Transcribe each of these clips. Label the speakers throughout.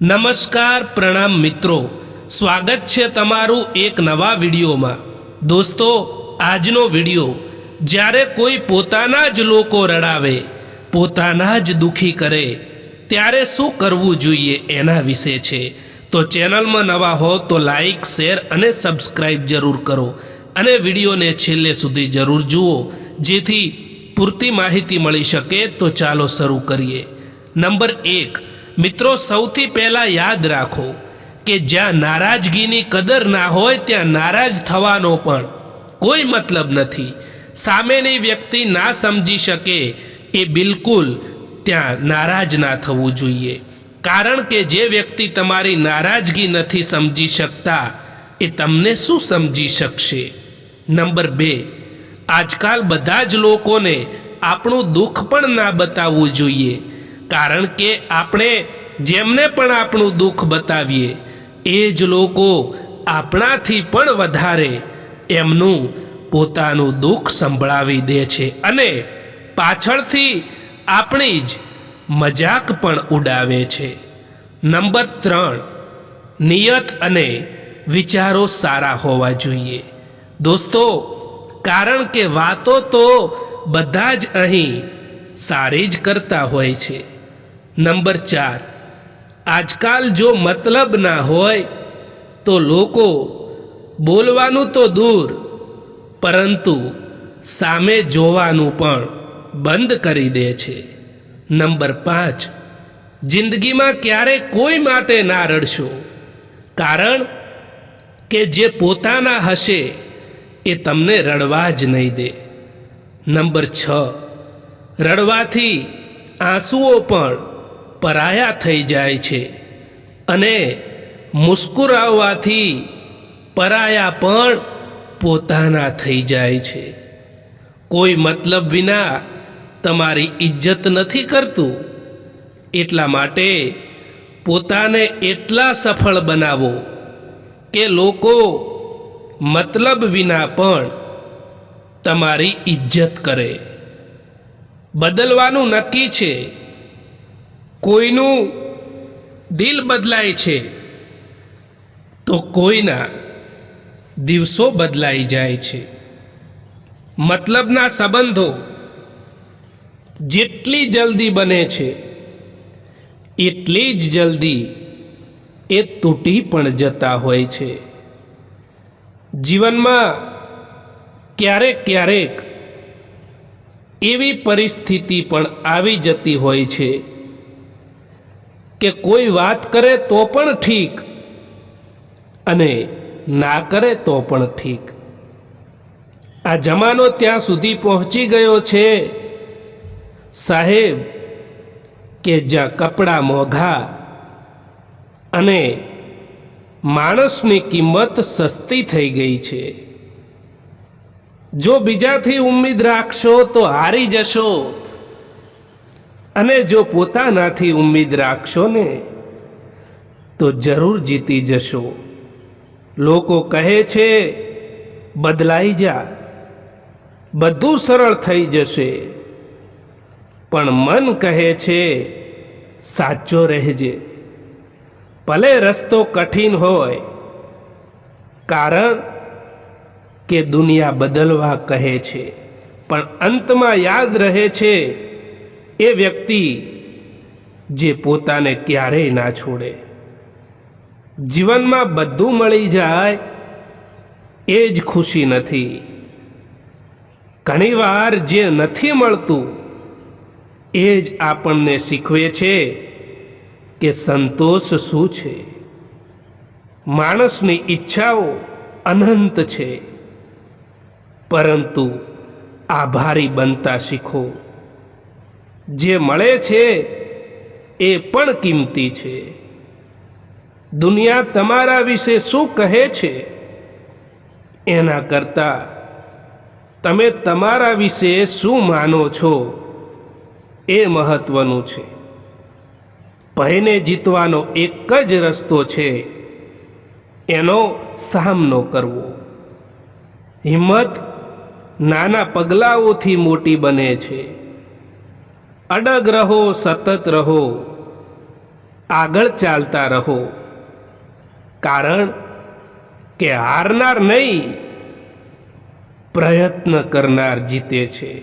Speaker 1: નમસ્કાર પ્રણામ મિત્રો. સ્વાગત છે તમારું એક નવા વિડીયોમાં. દોસ્તો, આજનો વીડિયો, જ્યારે કોઈ પોતાના જ લોકો રડાવે, પોતાના જ દુખી કરે, ત્યારે શું કરવું જોઈએ એના વિશે છે. તો ચેનલમાં નવા હો તો લાઈક, શેર અને સબસ્ક્રાઈબ જરૂર કરો. અને વિડીયોને છેલ્લે સુધી જરૂર જુઓ, જેથી પૂરતી માહિતી મળી શકે તો ચાલો શરૂ કરીએ. નંબર એક મિત્રો, સૌથી પહેલાં યાદ રાખો કે જ્યાં નારાજગીની કદર ના હોય, ત્યાં નારાજ થવાનો પણ કોઈ મતલબ નથી. સામેની વ્યક્તિ ના સમજી શકે એ બિલકુલ ત્યાં નારાજ ના થવું જોઈએ. કારણ કે જે વ્યક્તિ તમારી નારાજગી નથી સમજી શકતા, એ તમને શું સમજી શકશે? નંબર બે, આજકાલ બધા જ લોકોને આપણું દુઃખ પણ ના બતાવવું જોઈએ. કારણ કે આપણે જેમને પણ આપણું દુઃખ બતાવીએ, એ જ લોકો આપણાથી પણ વધારે એમનું પોતાનું દુઃખ સંભળાવી દે છે અને પાછળથી આપણી જ મજાક પણ ઉડાવે છે. નંબર ત્રણ, નિયત અને વિચારો સારા હોવા જોઈએ. દોસ્તો, કારણ કે વાતો તો બધા જ અહીં સારી જ કરતા હોય છે. નંબર ચાર. આજકાલ જો મતલબ ના હોય તો લોકો બોલવાનું તો દૂર, પરંતુ સામે જોવાનું પણ બંધ કરી દે છે. નંબર પાંચ. જિંદગીમાં ક્યારે કોઈ માટે ના રડશો? કારણ કે જે પોતાના હશે એ તમને રડવા જ નહીં દે. નંબર છ. રડવાથી આંસુઓ પણ પરાયા થઈ જાય છે અને મુસ્કુરાવવાથી પરાયા પણ પોતાના થઈ જાય છે. કોઈ મતલબ વિના તમારી ઇજ્જત નથી કરતું. એટલા માટે પોતાને એટલા સફળ બનાવો કે લોકો મતલબ વિના પણ તમારી ઇજ્જત કરે. બદલવાનું નક્કી છે. કોઈનું દિલ બદલાય છે, તો કોઈના દિવસો બદલાઈ જાય છે. મતલબના સંબંધો જેટલી જલ્દી બને છે, એટલી જ જલ્દી એ તૂટી પણ જતા હોય છે. જીવનમાં ક્યારેક ક્યારેક એવી પરિસ્થિતિ પણ આવી જતી હોય છે કે કોઈ વાત કરે તો પણ ઠીક અને ના કરે તો પણ ઠીક. આ જમાનો ત્યાં સુધી પહોંચી ગયો છે. સાહેબ, કે જ્યાં કપડાં મોંઘા અને માણસની કિંમત સસ્તી થઈ ગઈ છે. જો બીજાથી ઉમ્મીદ રાખશો તો હારી જશો. અને જો પોતાનાથી ઉમ્મીદ રાખશો ને, તો જરૂર જીતી જશો. લોકો કહે છે, બદલાઈ જા. બધું સરળ થઈ જશે. પણ મન કહે છે, સાચો રહેજે. ભલે રસ્તો કઠિન હોય, કારણ કે દુનિયા બદલવા કહે છે. પણ અંતમાં યાદ રહે છે એ વ્યક્તિ જે પોતાને ક્યારેય ના છોડે. જીવનમાં બધું મળી જાય, એ જ ખુશી નથી. ઘણીવાર જે નથી મળતું, એ જ આપણને શીખવે છે કે સંતોષ શું છે. માણસની ઈચ્છાઓ અનંત છે, પરંતુ આભારી બનતા શીખો. જે મળે છે એ પણ કિંમતી છે. દુનિયા તમારા વિશે શું કહે છે એના કરતાં તમે તમારા વિશે શું માનો છો એ મહત્વનું છે. ભયને જીતવાનો એક જ રસ્તો છે એનો સામનો કરવો. હિંમત નાના પગલાઓથી મોટી બને છે. અડગ રહો સતત રહો. આગળ ચાલતા રહો. કારણ કે હારનાર નહીં, પ્રયત્ન કરનાર જીતે છે.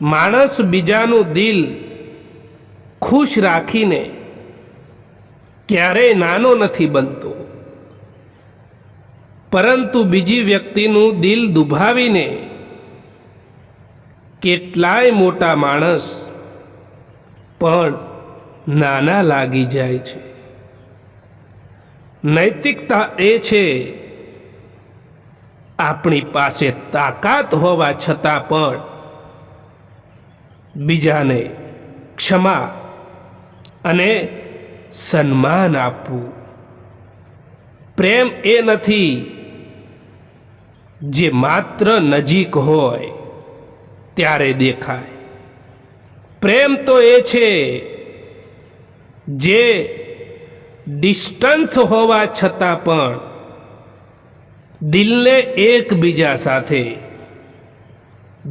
Speaker 1: માણસ બીજાનું દિલ ખુશ રાખીને ક્યારેય નાનો નથી બનતો. પરંતુ બીજી વ્યક્તિનું દિલ દુભાવીને કેટલાય મોટા માણસ પણ નાના લાગી જાય છે. નૈતિકતા એ છે, આપણી પાસે તાકાત હોવા છતાં પણ બીજાને ક્ષમા અને સન્માન આપવું. પ્રેમ એ નથી, જે માત્ર નજીક હોય. ત્યારે દેખાય. પ્રેમ તો એ છે જે ડિસ્ટન્સ હોવા છતાં પણ દિલને એકબીજા સાથે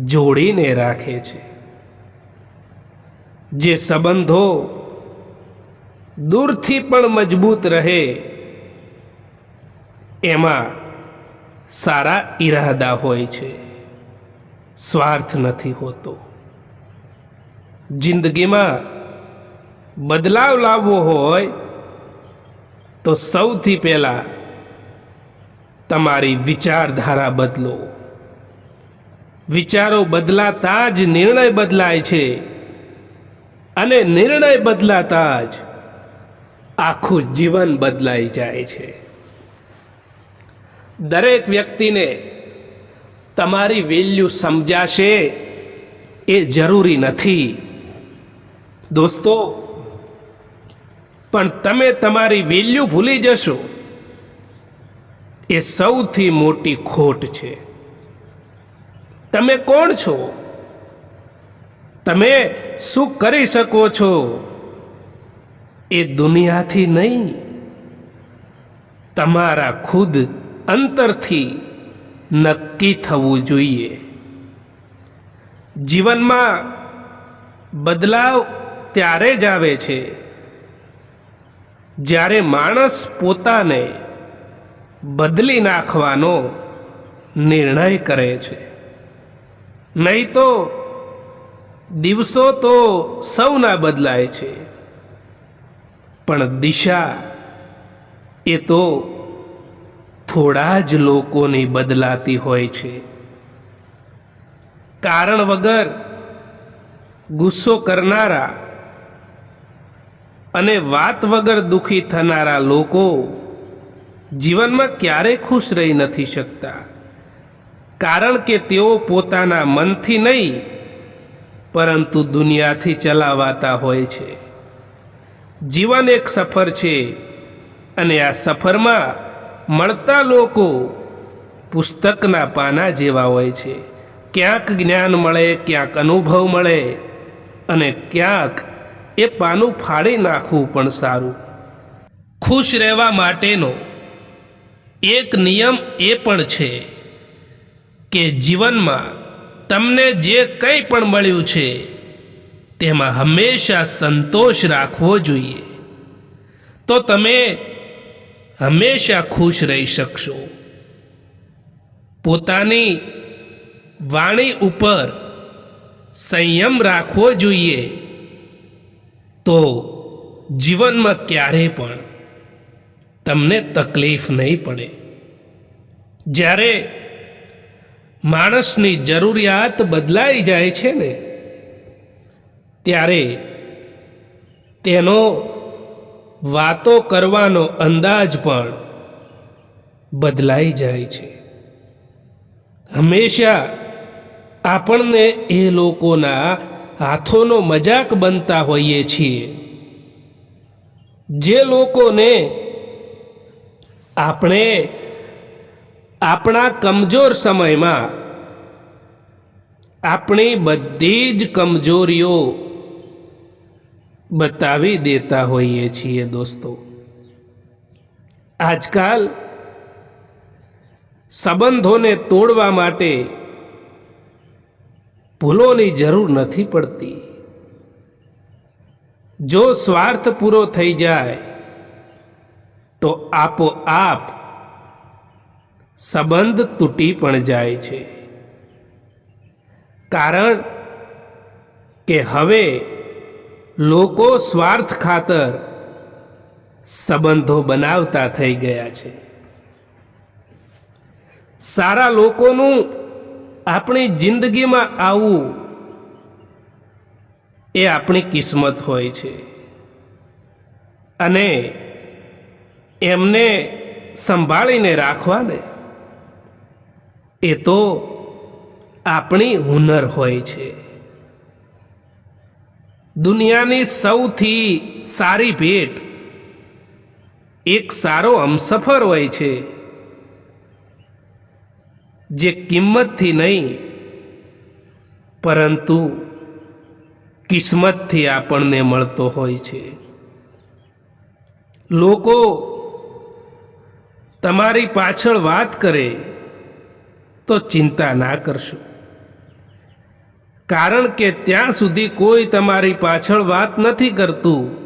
Speaker 1: જોડીને રાખે છે. જે સંબંધો દૂરથી પણ મજબૂત રહે, એમાં સારા ઈરાદા હોય છે. સ્વાર્થ નથી હોતો. જિંદગીમાં બદલાવ લાવવો હોય તો સૌથી પહેલાં તમારી વિચારધારા બદલો. વિચારો બદલાતા જ નિર્ણય બદલાય છે અને નિર્ણય બદલાતા જ આખું જીવન બદલાઈ જાય છે. દરેક વ્યક્તિને તમારી વેલ્યુ સમજાશે એ જરૂરી નથી. દોસ્તો, પણ તમે તમારી વેલ્યુ ભૂલી જશો. એ સૌથી મોટી ખોટ છે. તમે કોણ છો? તમે શું કરી શકો છો? એ દુનિયાથી નહીં, તમારા ખુદ અંતરથી. નક્કી થવું જોઈએ. જીવનમાં બદલાવ ત્યારે જ આવે છે, જ્યારે માણસ પોતાને બદલી નાખવાનો નિર્ણય કરે છે. નહીં તો દિવસો તો સૌના બદલાય છે, પણ દિશા એ તો થોડા જ લોકોની બદલાતી હોય છે. કારણ વગર ગુસ્સો કરનારા અને વાત વગર દુઃખી થનારા લોકો જીવનમાં ક્યારેય ખુશ રહી નથી શકતા. કારણ કે તેઓ પોતાના મનથી નહીં, પરંતુ દુનિયાથી ચલાવાતા હોય છે. જીવન એક સફર છે અને આ સફરમાં મળતા લોકો પુસ્તકના પાના જેવા હોય છે. ક્યાંક જ્ઞાન મળે, ક્યાંક અનુભવ મળે અને ક્યાંક એ પાનું ફાડી નાખવું પણ સારું. ખુશ રહેવા માટેનો એક નિયમ એ પણ છે કે જીવનમાં તમને જે કંઈ પણ મળ્યું છે, તેમાં હંમેશા સંતોષ રાખવો જોઈએ. તો તમે હંમેશા ખુશ રહી શકશો. પોતાની વાણી ઉપર સંયમ રાખવો જોઈએ તો જીવનમાં ક્યારેય પણ તમને તકલીફ નહીં પડે. જ્યારે માણસની જરૂરિયાત બદલાઈ જાય છે ને, ત્યારે તેનો વાતો કરવાનો અંદાજ પણ બદલાઈ જાય છે. હંમેશા આપણને એ લોકોના હાથોનો મજાક બનતા હોઈએ છીએ. જે લોકોને આપણે આપણા કમજોર સમયમાં આપણી બધી જ કમજોરીઓ બતાવી દેતા હોઈએ છીએ દોસ્તો. આજકાલ સંબંધોને તોડવા માટે ભૂલોની જરૂર નથી પડતી. જો સ્વાર્થ પૂરો થઈ જાય, તો આપોઆપ સંબંધ તૂટી પણ જાય છે. કારણ કે હવે લોકો સ્વાર્થ ખાતર સંબંધો બનાવતા થઈ ગયા છે. સારા લોકોનું આપણી જિંદગીમાં આવવું એ આપણી કિસ્મત હોય છે. અને એમને સંભાળીને રાખવાને એ તો આપણી હુનર હોય છે. દુનિયાની સૌથી સારી ભેટ. એક સારો હમસફર હોય છે. જે કિંમતથી નહીં, પરંતુ કિસ્મતથી આપણને મળતો હોય છે. લોકો તમારી પાછળ વાત કરે તો ચિંતા ના કરશો. કારણ કે ત્યાં સુધી કોઈ તમારી પાછળ વાત નથી કરતું.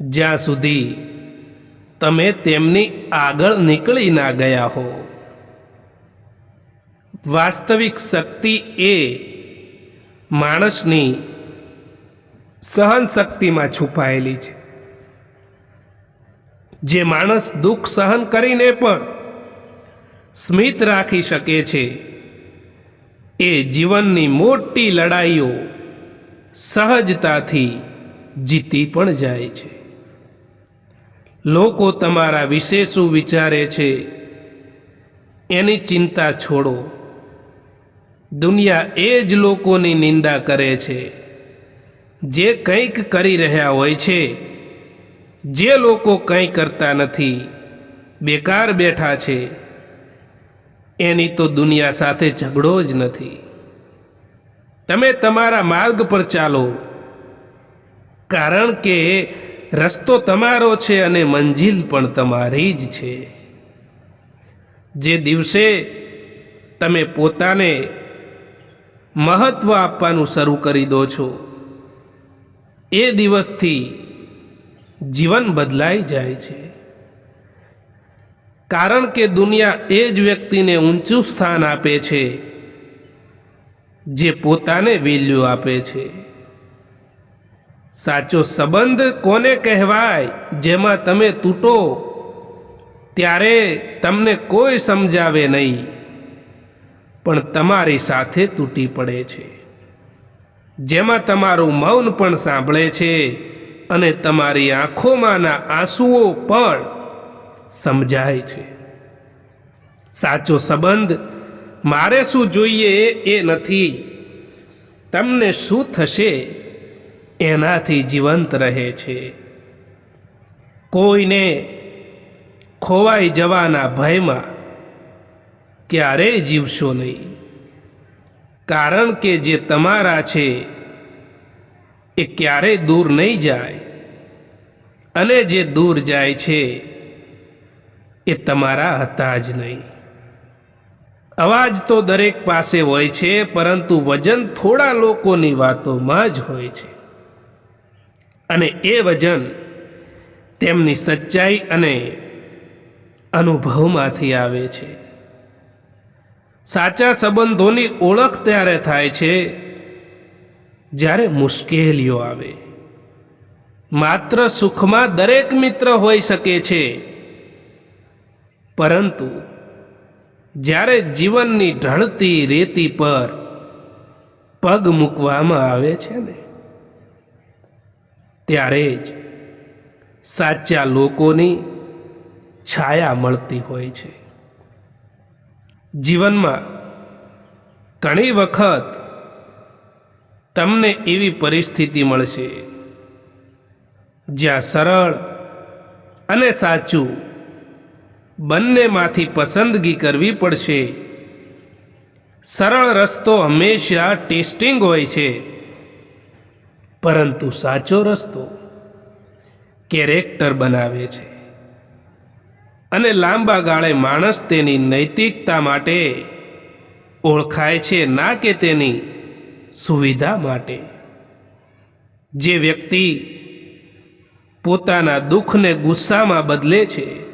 Speaker 1: જ્યાં સુધી તમે તેમની આગળ નીકળી ના ગયા હો. વાસ્તવિક શક્તિ એ માણસની સહન શક્તિમાં છુપાયેલી છે. જે માણસ દુઃખ સહન કરીને પણ સ્મિત રાખી શકે છે. એ જીવનની મોટી લડાઈઓ સહજતાથી જીતી પણ જાય છે. લોકો તમારા વિશે શું વિચારે છે એની ચિંતા છોડો. દુનિયા એ જ લોકોની નિંદા કરે છે. જે કંઈક કરી રહ્યા હોય છે, જે લોકો કંઈ કરતા નથી, બેકાર બેઠા છે. એની તો દુનિયા સાથે ઝઘડો જ નથી. તમે તમારા માર્ગ પર ચાલો. કારણ કે રસ્તો તમારો છે અને મંજિલ પણ તમારી જ છે. જે દિવસે તમે પોતાને મહત્વ આપવાનું શરૂ કરી દો છો, એ દિવસથી જીવન બદલાઈ જાય છે. કારણ કે દુનિયા એ જ વ્યક્તિને ઊંચું સ્થાન આપે છે, જે પોતાને વેલ્યુ આપે છે. સાચો સંબંધ કોને કહેવાય, જેમાં તમે તૂટો, ત્યારે તમને કોઈ સમજાવે નહીં, પણ તમારી સાથે તૂટી પડે છે. જેમાં તમારું મૌન પણ સાંભળે છે, અને તમારી આંખોમાંના આંસુઓ પણ સમજાય છે. સાચો સંબંધ મારે શું જોઈએ એ નથી. તમને શું થશે એનાથી જીવંત રહે છે. કોઈને ખોવાઈ જવાના ભયમાં ક્યારેય જીવશો નહીં. કારણ કે જે તમારા છે એ ક્યારેય દૂર નહીં જાય અને જે દૂર જાય છે એ તમારા હતા જ નહીં. અવાજ તો દરેક પાસે હોય છે, પરંતુ વજન થોડા લોકોની વાતોમાં જ હોય છે. અને એ વજન તેમની સચ્ચાઈ અને અનુભવમાંથી આવે છે. સાચા સંબંધોની ઓળખ ત્યારે થાય છે, જ્યારે મુશ્કેલીઓ આવે. માત્ર સુખમાં દરેક મિત્ર હોઈ શકે છે પરંતુ જ્યારે જીવનની ઢળતી રેતી પર પગ મૂકવામાં આવે છે ને, ત્યારે જ સાચા લોકોની છાયા મળતી હોય છે. જીવનમાં ઘણી વખત તમને એવી પરિસ્થિતિ મળશે જ્યાં સરળ અને સાચું બંનેમાંથી પસંદગી કરવી પડશે. સરળ રસ્તો હંમેશા ટેસ્ટિંગ હોય છે. પરંતુ સાચો રસ્તો કેરેક્ટર બનાવે છે. અને લાંબા ગાળે માણસ તેની નૈતિકતા માટે ઓળખાય છે ના કે તેની સુવિધા માટે. જે વ્યક્તિ પોતાના દુઃખને ગુસ્સામાં બદલે છે.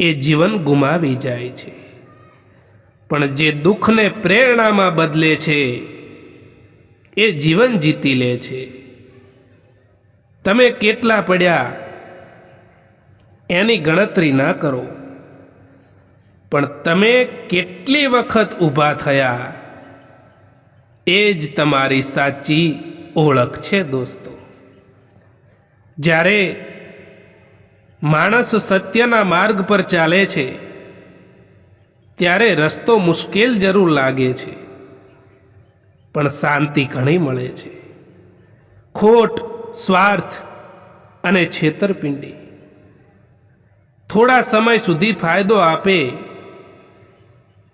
Speaker 1: એ જીવન ગુમાવી જાય છે. પણ જે દુઃખને પ્રેરણામાં બદલે છે, એ જીવન જીતી લે છે. તમે કેટલા પડ્યા, એની ગણતરી ના કરો. પણ તમે કેટલી વખત ઊભા થયા, એ જ તમારી સાચી ઓળખ છે દોસ્તો. જ્યારે માણસ સત્યના માર્ગ પર ચાલે છે, ત્યારે રસ્તો મુશ્કેલ જરૂર લાગે છે. પણ શાંતિ ઘણી મળે છે. ખોટ, સ્વાર્થ અને છેતરપિંડી. થોડા સમય સુધી ફાયદો આપે,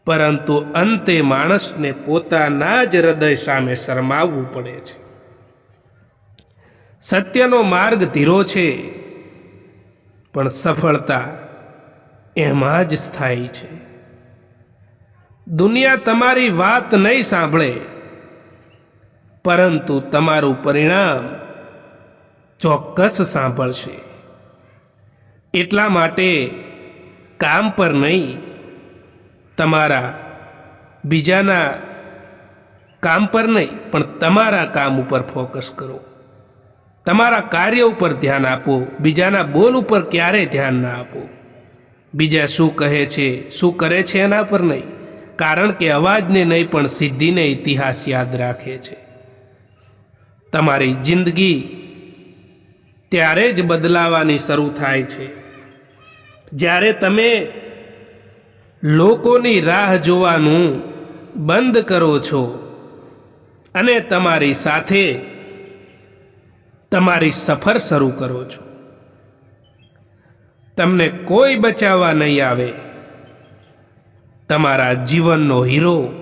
Speaker 1: પરંતુ અંતે માણસને પોતાના જ હૃદય સામે શરમાવવું પડે છે. સત્યનો માર્ગ ધીરો છે. પણ સફળતા એમાં જ સ્થાયી છે. દુનિયા તમારી વાત નહીં સાંભળે, પરંતુ તમારું પરિણામ ચોક્કસ સાંભળશે. એટલા માટે કામ પર નહીં, તમારા બીજાના કામ પર નહીં, પણ તમારા કામ ઉપર ફોકસ કરો. તમારા કાર્ય ઉપર ધ્યાન આપો, બીજાના બોલ ઉપર ક્યારેય ધ્યાન ના આપો. બીજા શું કહે છે, શું કરે છે એના પર નહીં, કારણ કે અવાજને નહીં પણ સિદ્ધિને ઇતિહાસ યાદ રાખે છે. તમારી જિંદગી ત્યારે જ બદલાવાની શરૂ થાય છે. જ્યારે તમે લોકોની રાહ જોવાનું બંધ કરો છો અને તમારી સાથે તમારી સફર શરૂ કરો છો. તમને કોઈ બચાવવા નહીં આવે. તમારા જીવનનો હીરો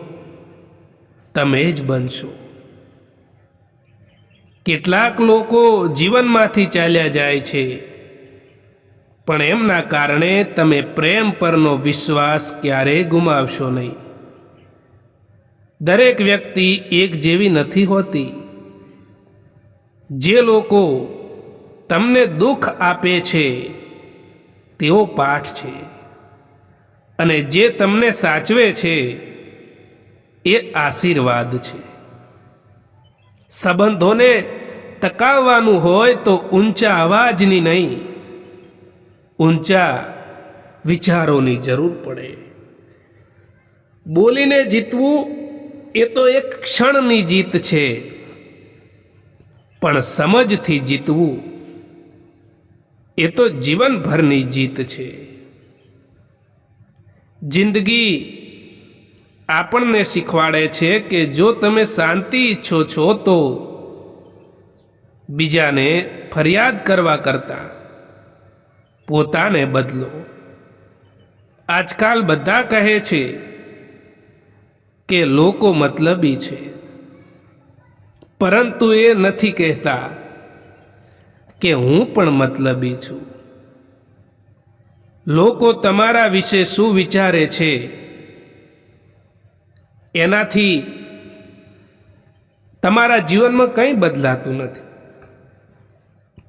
Speaker 1: તમે જ બનશો. કેટલાક લોકો જીવનમાંથી ચાલ્યા જાય છે, પણ એમના કારણે તમે પ્રેમ પરનો વિશ્વાસ ક્યારેય ગુમાવશો નહીં. દરેક વ્યક્તિ એક જેવી નથી હોતી. જે લોકો તમને દુઃખ આપે છે, તેઓ પાઠ છે. અને જે તમને સાચવે છે, એ આશીર્વાદ છે. સંબંધોને ટકાવવાનું હોય તો ઊંચા અવાજની નહીં, ઊંચા વિચારોની જરૂર પડે. બોલીને જીતવું એ તો એક ક્ષણની જીત છે. પણ સમજથી જીતવું એ તો જીવનભરની જીત છે. જિંદગી આપણને શીખવાડે છે કે જો તમે શાંતિ ઈચ્છો છો તો બીજાને ફરિયાદ કરવા કરતાં પોતાને બદલો. આજકાલ બધા કહે છે કે લોકો મતલબી છે. પરંતુ એ નથી કહેતા કે હું પણ મતલબી છું. લોકો તમારા વિશે શું વિચારે છે? એનાથી તમારા જીવનમાં કંઈ બદલાતું નથી.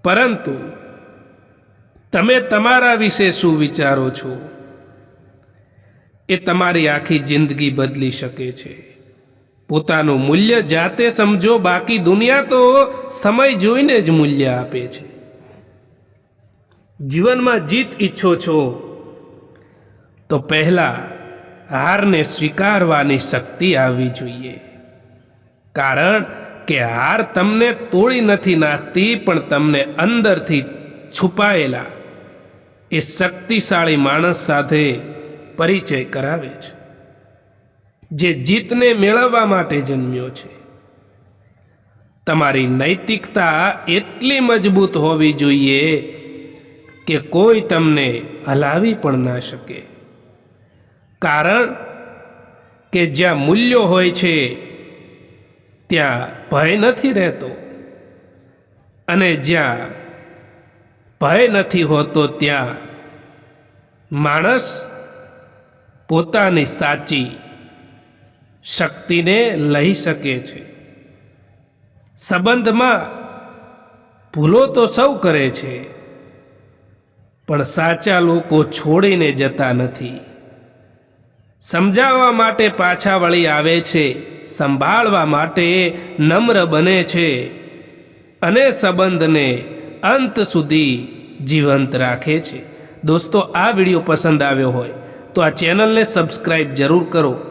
Speaker 1: પરંતુ તમે તમારા વિશે શું વિચારો છો? એ તમારી આખી જિંદગી બદલી શકે છે. પોતાનું મૂલ્ય જાતે સમજો, બાકી દુનિયા તો સમય જોઈને જ મૂલ્ય આપે છે. જીવનમાં જીત ઈચ્છો છો, તો પહેલા હારને સ્વીકારવાની શક્તિ આવવી જોઈએ. કારણ કે હાર તમને તોડી નથી નાખતી, પણ તમને અંદરથી છુપાયેલા એ શક્તિશાળી માણસ સાથે પરિચય કરાવે છે. જે જીતને મેળવવા માટે જન્મ્યો છે. તમારી નૈતિકતા એટલી મજબૂત હોવી જોઈએ કે કોઈ તમને હલાવી પણ ના શકે. કારણ કે જ્યાં મૂલ્યો હોય છે, ત્યાં ભય નથી રહેતો. અને જ્યાં ભય નથી હોતો, ત્યાં માણસ પોતાની સાચી શક્તિને લઈ શકે છે. સંબંધમાં ભૂલો તો સૌ કરે છે, પણ સાચા લોકો છોડીને જતા નથી. સમજાવવા માટે પાછા વળી આવે છે, સંભાળવા માટે નમ્ર બને છે અને સંબંધને અંત સુધી જીવંત રાખે છે. દોસ્તો, આ વીડિયો પસંદ આવ્યો હોય તો આ ચેનલને સબસ્ક્રાઈબ જરૂર કરો.